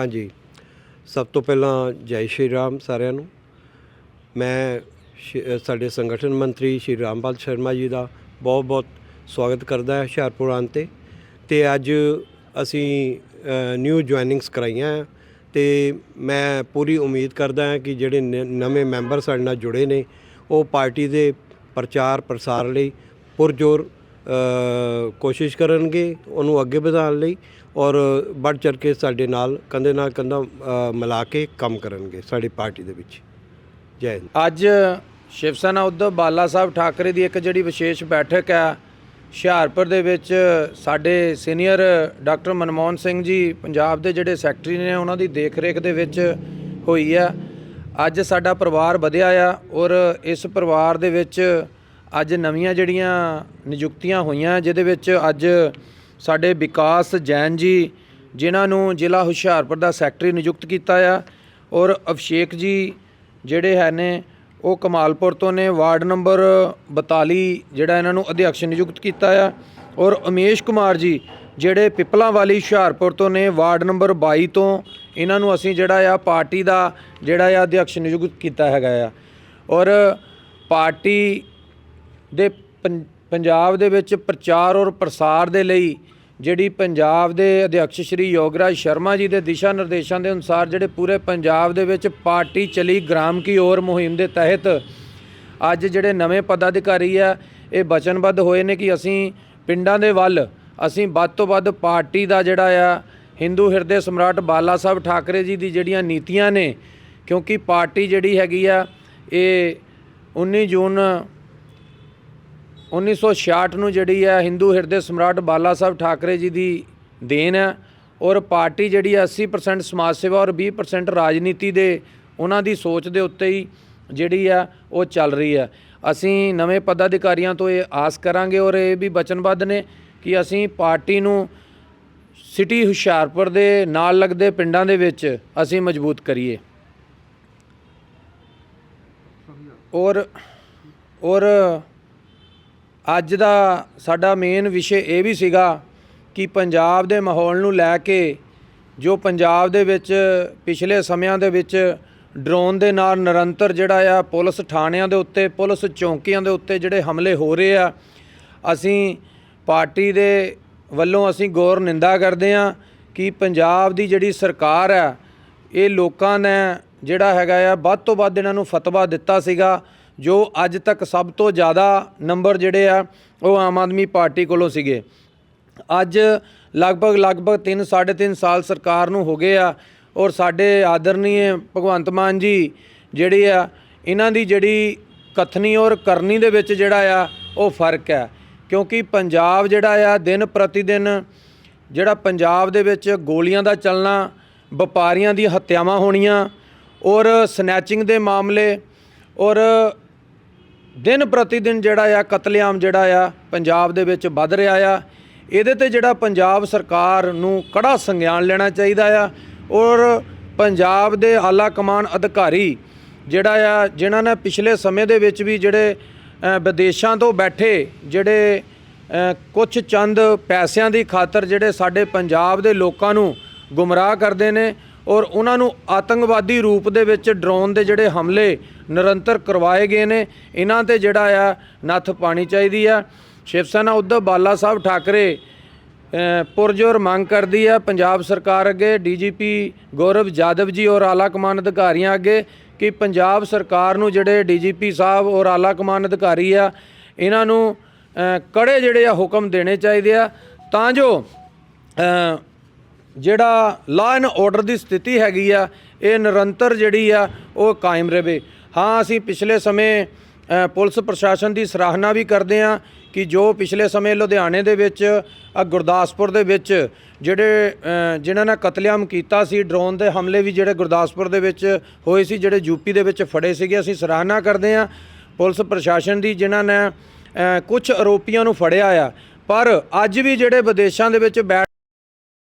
ਹਾਂਜੀ। ਸਭ ਤੋਂ ਪਹਿਲਾਂ ਜੈ ਸ਼੍ਰੀ ਰਾਮ ਸਾਰਿਆਂ ਨੂੰ। ਮੈਂ ਸਾਡੇ ਸੰਗਠਨ ਮੰਤਰੀ ਸ਼੍ਰੀ ਰਾਮਪਾਲ ਸ਼ਰਮਾ ਜੀ ਦਾ ਬਹੁਤ-ਬਹੁਤ ਸਵਾਗਤ ਕਰਦਾ ਹਾਂ ਹੁਸ਼ਿਆਰਪੁਰ ਆਉਣ ਤੇ। ਤੇ ਅੱਜ ਅਸੀਂ ਨਿਊ ਜੁਆਇਨਿੰਗਸ ਕਰਾਈਆਂ ਹੈ ਤੇ ਮੈਂ ਪੂਰੀ ਉਮੀਦ ਕਰਦਾ ਹਾਂ ਕਿ ਜਿਹੜੇ ਨ- ਨਵੇਂ ਮੈਂਬਰ ਸਾਡੇ ਨਾਲ ਜੁੜੇ ਨੇ, ਉਹ ਪਾਰਟੀ ਦੇ ਪ੍ਰਚਾਰ ਪ੍ਰਸਾਰ ਲਈ ਪੁਰਜੋਰ ਕੋਸ਼ਿਸ਼ ਕਰਨਗੇ ਉਹਨੂੰ ਅੱਗੇ ਵਧਾਉਣ ਲਈ ਔਰ ਵੱਧ ਚੜ ਕੇ ਸਾਡੇ ਨਾਲ ਕੰਧੇ ਨਾਲ ਕੰਧਾ ਮਿਲਾ ਕੇ ਕੰਮ ਕਰਨਗੇ ਸਾਡੀ ਪਾਰਟੀ ਦੇ ਵਿੱਚ। ਜੈ ਹਿੰਦ। ਅੱਜ ਸ਼ਿਵ ਸੈਨਾ ਉद्धਵ ਬਾਲਾ ਸਾਹਿਬ ਠਾਕਰੇ ਦੀ ਇੱਕ ਜਿਹੜੀ ਵਿਸ਼ੇਸ਼ ਬੈਠਕ ਹੈ, ਹੁਸ਼ਿਆਰਪੁਰ ਦੇ ਵਿੱਚ ਸਾਡੇ ਸੀਨੀਅਰ ਡਾਕਟਰ ਮਨਮੋਹਨ ਸਿੰਘ ਜੀ ਪੰਜਾਬ ਦੇ ਜਿਹੜੇ ਸੈਕਟਰੀ ਨੇ ਉਹਨਾਂ ਦੀ ਦੇਖ-ਰੇਖ ਦੇ ਵਿੱਚ ਹੋਈ ਆ ਅੱਜ ਸਾਡਾ ਪਰਿਵਾਰ ਵਧਿਆ ਆ ਔਰ ਇਸ ਪਰਿਵਾਰ ਦੇ ਵਿੱਚ ਅੱਜ ਨਵੀਆਂ ਜਿਹੜੀਆਂ ਨਿਯੁਕਤੀਆਂ ਹੋਈਆਂ, ਜਿਹਦੇ ਵਿੱਚ ਅੱਜ ਸਾਡੇ ਵਿਕਾਸ ਜੈਨ ਜੀ, ਜਿਨ੍ਹਾਂ ਨੂੰ ਜ਼ਿਲ੍ਹਾ ਹੁਸ਼ਿਆਰਪੁਰ ਦਾ ਸੈਕਟਰੀ ਨਿਯੁਕਤ ਕੀਤਾ ਆ, ਔਰ ਅਭਿਸ਼ੇਕ ਜੀ ਜਿਹੜੇ ਹੈ ਨੇ, ਉਹ ਕਮਾਲਪੁਰ ਤੋਂ ਨੇ, ਵਾਰਡ ਨੰਬਰ 42 ਜਿਹੜਾ ਇਹਨਾਂ ਨੂੰ ਅਧਿਅਕਸ਼ ਨਿਯੁਕਤ ਕੀਤਾ ਆ, ਔਰ ਉਮੇਸ਼ ਕੁਮਾਰ ਜੀ ਜਿਹੜੇ ਪਿਪਲਾਂ ਵਾਲੀ ਹੁਸ਼ਿਆਰਪੁਰ ਤੋਂ ਨੇ, ਵਾਰਡ ਨੰਬਰ 22 ਤੋਂ, ਇਹਨਾਂ ਨੂੰ ਅਸੀਂ ਜਿਹੜਾ ਆ ਪਾਰਟੀ ਦਾ ਜਿਹੜਾ ਆ ਅਧਿਅਕਸ਼ ਨਿਯੁਕਤ ਕੀਤਾ ਹੈਗਾ ਆ। ਔਰ ਪਾਰਟੀ ਦੇ ਪੰ- ਪੰਜਾਬ ਦੇ ਵਿੱਚ ਪ੍ਰਚਾਰ ਔਰ ਪ੍ਰਸਾਰ ਦੇ ਲਈ ਜਿਹੜੀ ਪੰਜਾਬ ਦੇ ਅਧਿਅਕਸ਼ ਸ਼੍ਰੀ ਯੋਗਰਾਜ ਸ਼ਰਮਾ ਜੀ ਦੇ ਦਿਸ਼ਾ ਨਿਰਦੇਸ਼ਾਂ ਦੇ ਅਨੁਸਾਰ ਜਿਹੜੇ ਪੂਰੇ ਪੰਜਾਬ ਦੇ ਵਿੱਚ ਪਾਰਟੀ ਚਲੀ ਗ੍ਰਾਮ ਕੀ ਔਰ ਮੁਹਿੰਮ ਦੇ ਤਹਿਤ ਅੱਜ ਜਿਹੜੇ ਨਵੇਂ ਪਦਾਧਿਕਾਰੀ ਆ, ਇਹ ਵਚਨਬੱਧ ਹੋਏ ਨੇ ਕਿ ਅਸੀਂ ਪਿੰਡਾਂ ਦੇ ਵੱਲ, ਅਸੀਂ ਵੱਧ ਤੋਂ ਵੱਧ ਪਾਰਟੀ ਦਾ ਜਿਹੜਾ ਆ, ਹਿੰਦੂ ਹਿਰਦੇ ਸਮਰਾਟ ਬਾਲਾ ਸਾਹਿਬ ਠਾਕਰੇ ਜੀ ਦੀ ਜਿਹੜੀਆਂ ਨੀਤੀਆਂ ਨੇ, ਕਿਉਂਕਿ ਪਾਰਟੀ ਜਿਹੜੀ ਹੈਗੀ ਆ, ਇਹ 19 ਜੂਨ 1966 ਨੂੰ ਜਿਹੜੀ ਹੈ ਹਿੰਦੂ ਹਿਰਦੇ ਸਮਰਾਟ ਬਾਲਾ ਸਾਹਿਬ ਠਾਕਰੇ ਜੀ ਦੀ ਦੇਣ ਹੈ ਔਰ ਪਾਰਟੀ ਜਿਹੜੀ ਹੈ 80% ਸਮਾਜ ਸੇਵਾ ਔਰ 20% ਰਾਜਨੀਤੀ ਦੇ ਉਹਨਾਂ ਦੀ ਸੋਚ ਦੇ ਉੱਤੇ ਹੀ ਜਿਹੜੀ ਆ ਉਹ ਚੱਲ ਰਹੀ ਹੈ। ਅਸੀਂ ਨਵੇਂ ਪਦਾਧਿਕਾਰੀਆਂ ਤੋਂ ਇਹ ਆਸ ਕਰਾਂਗੇ ਔਰ ਇਹ ਵੀ ਵਚਨਬੱਧ ਨੇ ਕਿ ਅਸੀਂ ਪਾਰਟੀ ਨੂੰ ਸਿਟੀ ਹੁਸ਼ਿਆਰਪੁਰ ਦੇ ਨਾਲ ਲੱਗਦੇ ਪਿੰਡਾਂ ਦੇ ਵਿੱਚ ਅਸੀਂ ਮਜ਼ਬੂਤ ਕਰੀਏ। ਔਰ ਔਰ ਅੱਜ ਦਾ ਸਾਡਾ ਮੇਨ ਵਿਸ਼ੇ ਇਹ ਵੀ ਸੀਗਾ ਕਿ ਪੰਜਾਬ ਦੇ ਮਾਹੌਲ ਨੂੰ ਲੈ ਕੇ ਜੋ ਪੰਜਾਬ ਦੇ ਵਿੱਚ ਪਿਛਲੇ ਸਮਿਆਂ ਦੇ ਵਿੱਚ ਡਰੋਨ ਦੇ ਨਾਲ ਨਿਰੰਤਰ ਜਿਹੜਾ ਆ ਪੁਲਿਸ ਥਾਣਿਆਂ ਦੇ ਉੱਤੇ, ਪੁਲਿਸ ਚੌਂਕੀਆਂ ਦੇ ਉੱਤੇ ਜਿਹੜੇ ਹਮਲੇ ਹੋ ਰਹੇ ਆ, ਅਸੀਂ ਪਾਰਟੀ ਦੇ ਵੱਲੋਂ ਅਸੀਂ ਗੌਰ ਨਿੰਦਾ ਕਰਦੇ ਆ ਕਿ ਪੰਜਾਬ ਦੀ ਜਿਹੜੀ ਸਰਕਾਰ ਆ, ਇਹ ਲੋਕਾਂ ਨੇ ਜਿਹੜਾ ਹੈਗਾ ਆ ਵੱਧ ਤੋਂ ਵੱਧ ਇਹਨਾਂ ਨੂੰ ਫਤਵਾ ਦਿੱਤਾ ਸੀਗਾ। ਜੋ ਅੱਜ ਤੱਕ ਸਭ ਤੋਂ ਜ਼ਿਆਦਾ ਨੰਬਰ ਜਿਹੜੇ ਆ, ਉਹ ਆਮ ਆਦਮੀ ਪਾਰਟੀ ਕੋਲੋਂ ਸੀਗੇ। ਅੱਜ ਲਗਭਗ ਲਗਭਗ 3 3.5 ਸਾਲ ਸਰਕਾਰ ਨੂੰ ਹੋ ਗਏ ਆ ਔਰ ਸਾਡੇ ਆਦਰਨੀय ਭਗਵੰਤ ਮਾਨ ਜੀ ਜਿਹੜੇ ਆ, ਇਹਨਾਂ ਦੀ ਜਿਹੜੀ ਕਥਨੀ ਔਰ ਕਰਨੀ ਦੇ ਵਿੱਚ ਜਿਹੜਾ ਆ, ਉਹ ਫ਼ਰਕ ਹੈ। ਕਿਉਂਕਿ ਪੰਜਾਬ ਜਿਹੜਾ ਆ, ਦਿਨ ਪ੍ਰਤੀ ਦਿਨ ਜਿਹੜਾ ਪੰਜਾਬ ਦੇ ਵਿੱਚ ਗੋਲੀਆਂ ਦਾ ਚੱਲਣਾ, ਵਪਾਰੀਆਂ ਦੀ ਹੱਤਿਆਵਾਂ ਹੋਣੀਆਂ ਔਰ ਸਨੈਚਿੰਗ ਦੇ ਮਾਮਲੇ ਔਰ ਦਿਨ ਪ੍ਰਤੀ ਦਿਨ ਜਿਹੜਾ ਆ, ਕਤਲੇਆਮ ਜਿਹੜਾ ਆ, ਪੰਜਾਬ ਦੇ ਵਿੱਚ ਵੱਧ ਰਿਹਾ ਆ। ਇਹਦੇ ਤੇ ਜਿਹੜਾ ਪੰਜਾਬ ਸਰਕਾਰ ਨੂੰ ਕੜਾ ਸੰਗਿਆਨ ਲੈਣਾ ਚਾਹੀਦਾ ਆ ਔਰ ਪੰਜਾਬ ਦੇ ਆਲਾ ਕਮਾਨ ਅਧਿਕਾਰੀ ਜਿਹੜਾ ਆ, ਜਿਨ੍ਹਾਂ ਨੇ ਪਿਛਲੇ ਸਮੇਂ ਦੇ ਵਿੱਚ ਵੀ ਜਿਹੜੇ ਵਿਦੇਸ਼ਾਂ ਤੋਂ ਬੈਠੇ ਜਿਹੜੇ ਕੁਝ ਚੰਦ ਪੈਸਿਆਂ ਦੀ ਖਾਤਰ ਜਿਹੜੇ ਸਾਡੇ ਪੰਜਾਬ ਦੇ ਲੋਕਾਂ ਨੂੰ ਗੁੰਮਰਾਹ ਕਰਦੇ ਨੇ ਔਰ ਉਹਨਾਂ ਨੂੰ ਆਤੰਕਵਾਦੀ ਰੂਪ ਦੇ ਵਿੱਚ ਡਰੋਨ ਦੇ ਜਿਹੜੇ ਹਮਲੇ ਨਿਰੰਤਰ ਕਰਵਾਏ ਗਏ ਨੇ। ਇਹਨਾਂ ਤੇ ਜਿਹੜਾ ਆ ਨੱਥ ਪਾਣੀ ਚਾਹੀਦੀ ਆ। ਸ਼ਿਵ ਸੈਨਾ ਉद्धਵ ਬਾਲਾ ਸਾਹਿਬ ਠਾਕਰੇ ਅ, ਪੁਰਜੋਰ ਮੰਗ ਕਰਦੀ ਹੈ ਪੰਜਾਬ ਸਰਕਾਰ ਅੱਗੇ ਡੀਜੀਪੀ ਗੌਰਵ ਜਾਦਵ ਜੀ ਔਰ ਆਲਾ ਕਮਾਨ ਅਧਿਕਾਰੀਆਂ ਅੱਗੇ ਕਿ ਪੰਜਾਬ ਸਰਕਾਰ ਨੂੰ ਜਿਹੜੇ ਡੀਜੀਪੀ ਸਾਹਿਬ ਔਰ ਆਲਾ ਕਮਾਨ ਅਧਿਕਾਰੀ ਆ ਇਹਨਾਂ ਨੂੰ ਕੜੇ ਜਿਹੜੇ ਆ ਹੁਕਮ ਦੇਣੇ ਚਾਹੀਦੇ ਆ। ਤਾਂ ਜੋ ਜਿਹੜਾ ਲਾਅ ਐਂਡ ਆਰਡਰ ਦੀ ਸਥਿਤੀ ਹੈਗੀ ਆ ਇਹ ਨਿਰੰਤਰ ਜਿਹੜੀ ਆ ਉਹ ਕਾਇਮ ਰਹੇ ਹਾਂ ਅਸੀਂ ਪਿਛਲੇ ਸਮੇਂ ਪੁਲਿਸ ਪ੍ਰਸ਼ਾਸਨ ਦੀ ਸਰਾਹਨਾ ਵੀ ਕਰਦੇ ਆ ਕਿ ਜੋ ਪਿਛਲੇ ਸਮੇਂ ਲੁਧਿਆਣੇ ਦੇ ਵਿੱਚ ਅ, ਗੁਰਦਾਸਪੁਰ ਦੇ ਵਿੱਚ ਜਿਹੜੇ ਅ, ਜਿਨ੍ਹਾਂ ਨੇ ਕਤਲੇਆਮ ਕੀਤਾ ਸੀ ਡਰੋਨ ਦੇ ਹਮਲੇ ਵੀ ਜਿਹੜੇ ਗੁਰਦਾਸਪੁਰ ਦੇ ਵਿੱਚ ਹੋਏ ਸੀ ਜਿਹੜੇ ਯੂਪੀ ਦੇ ਵਿੱਚ ਫੜੇ ਸੀਗੇ ਅਸੀਂ ਸਰਾਹਨਾ ਕਰਦੇ ਆ ਪੁਲਿਸ ਪ੍ਰਸ਼ਾਸਨ ਦੀ ਜਿਨ੍ਹਾਂ ਨੇ ਕੁਝ ਆਰੋਪੀਆਂ ਨੂੰ ਫੜਿਆ ਆ ਪਰ ਅੱਜ ਵੀ ਜਿਹੜੇ ਵਿਦੇਸ਼ਾਂ ਦੇ ਵਿੱਚ ਬੈਠ